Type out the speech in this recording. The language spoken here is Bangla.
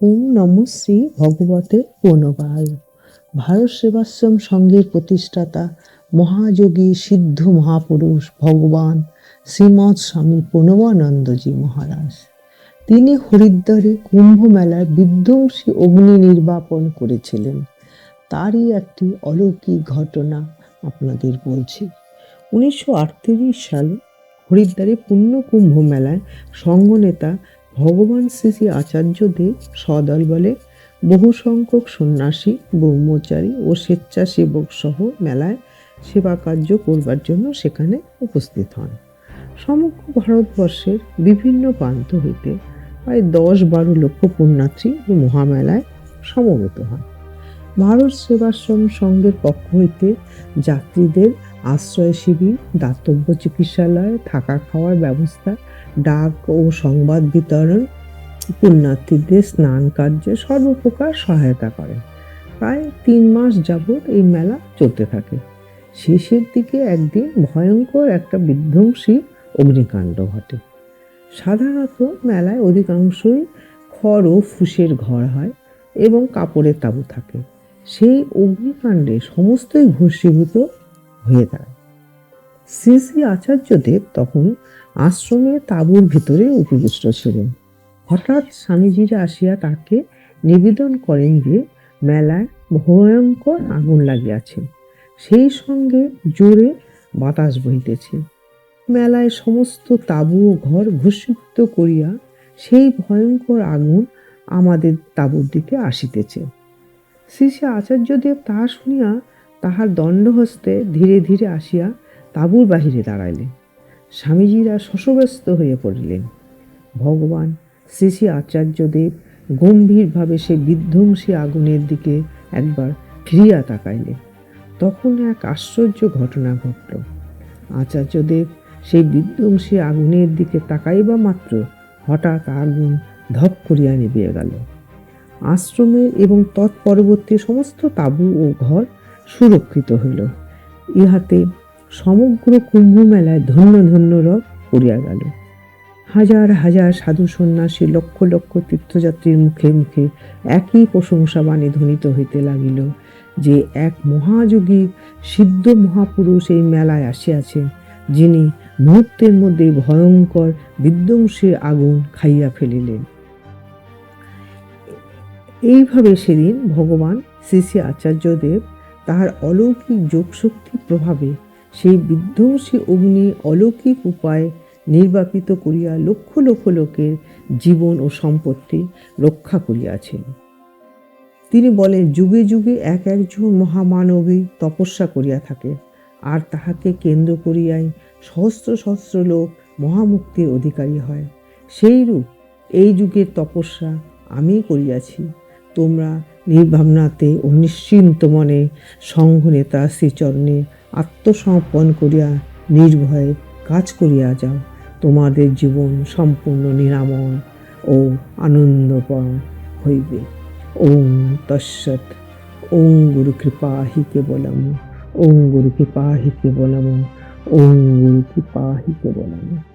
ওম নম শ্রী ভগবতে প্রণবায় ভারত সেবাশ্রম সংঘের প্রতিষ্ঠাতা মহাযোগী সিদ্ধ মহাপুরুষ ভগবান শ্রীমৎ স্বামী প্রণবানন্দজি মহারাজ। তিনি হরিদ্বারে কুম্ভ মেলার বিধ্বংসী অগ্নি নির্বাপন করেছিলেন। তারই একটি অলৌকিক ঘটনা আপনাদের বলছি। উনিশশো আটত্রিশ সালে হরিদ্বারে পূর্ণ কুম্ভ মেলায় সংঘনেতা ভগবান শ্রী শ্রী আচার্য আচার্যদেব সদল বলে বহু সংখ্যক সন্ন্যাসী, ব্রহ্মচারী ও স্বেচ্ছাসেবক সহ মেলায় সেবা কার্য করবার জন্য সেখানে উপস্থিত হন। সমগ্র ভারতবর্ষের বিভিন্ন প্রান্ত হইতে প্রায় দশ বারো লক্ষ পুণ্যার্থী মহামেলায় সমবেত হন। ভারত সেবাশ্রম সংঘের পক্ষ হইতে যাত্রীদের আশ্রয় শিবির, দাতব্য চিকিৎসালয়, থাকা খাওয়ার ব্যবস্থা, ডাক ও সংবাদ বিতরণ, পুণ্যার্থীদের স্নান কার্যে সর্বপ্রকার সহায়তা করেন। প্রায় তিন মাস যাবৎ এই মেলা চলতে থাকে। শেষের দিকে একদিন ভয়ঙ্কর একটা বিধ্বংসী অগ্নিকাণ্ড ঘটে। সাধারণত মেলায় অধিকাংশই খড় ও ফুসের ঘর হয় এবং কাপড়ের তাঁবু থাকে। সেই অগ্নিকাণ্ডে সমস্তই ভস্মীভূত হয়ে দাঁড়ায়। শ্রী শ্রী আচার্যদেব তখন আশ্রমে তাঁবুর ভিতরে উপবিষ্ট ছিলেন। হঠাৎ স্বামীজিরা আসিয়া তাকে নিবেদন করেন যে, মেলায় ভয়ঙ্কর আগুন লাগিয়াছে। সেই সঙ্গে জোরে বাতাস বহিতেছে। মেলায় সমস্ত তাঁবু ঘর ভূষিত করিয়া সেই ভয়ঙ্কর আগুন আমাদের তাঁবুর দিকে আসিতেছে। শ্রী শ্রী আচার্যদেব তাহা শুনিয়া তাহার দণ্ডহস্তে ধীরে ধীরে আসিয়া তাঁবুর বাহিরে দাঁড়াইলেন। স্বামীজিরা শশব্যস্ত হয়ে পড়িলেন। ভগবান শ্রী শ্রী আচার্যদেব গম্ভীরভাবে সেই বিধ্বংসী আগুনের দিকে একবার ফিরিয়া তাকাইলেন। তখন এক আশ্চর্য ঘটনা ঘটল। আচার্যদেব সেই বিধ্বংসী আগুনের দিকে তাকাইবা মাত্র হঠাৎ আগুন ধপ করিয়া নিভিয়ে গেল। আশ্রমে এবং তৎপরবর্তী সমস্ত তাঁবু ও ঘর সুরক্ষিত হইল। ইহাতে সমগ্র কুম্ভ মেলায় ধন্য ধন্য রব পড়িয়া গেল। হাজার হাজার সাধু সন্ন্যাসী লক্ষ লক্ষ তীর্থযাত্রীর মুখে মুখে একই প্রশংসা বাণী ধ্বনিত হইতে লাগিল যে এক মহাযোগী সিদ্ধ মহাপুরুষ এই মেলায় আসিয়াছেন যিনি মুহূর্তের মধ্যে ভয়ঙ্কর বিধ্বংসী আগুন খাইয়া ফেলিলেন। এইভাবে সেদিন ভগবান শ্রী শ্রী আচার্যদেব তাহার অলৌকিক যোগশক্তির প্রভাবে সেই বিধ্বংসী অগ্নি অলৌকিক উপায়ে নির্বাপিত করিয়া লক্ষ লক্ষ লোকের জীবন ও সম্পত্তি রক্ষা করিয়াছেন। তিনি বলেন, যুগে যুগে এক একজন মহামানবী তপস্যা করিয়া থাকে, আর তাহাকে কেন্দ্র করিয়াই সহস্র সহস্র লোক মহামুক্তির অধিকারী হয়। সেইরূপ এই যুগের তপস্যা আমি করিয়াছি। তোমরা নির্ভাবনাতে ও নিশ্চিন্ত মনে সংঘ নেতা শ্রীচরণে আত্মসমর্পণ করিয়া নির্ভয়ে কাজ করিয়া যাও। তোমাদের জীবন সম্পূর্ণ নিরাময় ও আনন্দপর হইবে। ওম তৎসৎ। ওং গুরু কৃপা হি কেবলম। ওং গুরু কৃপা হি কেবলম। ওং গুরু কৃপা হি কেবলম।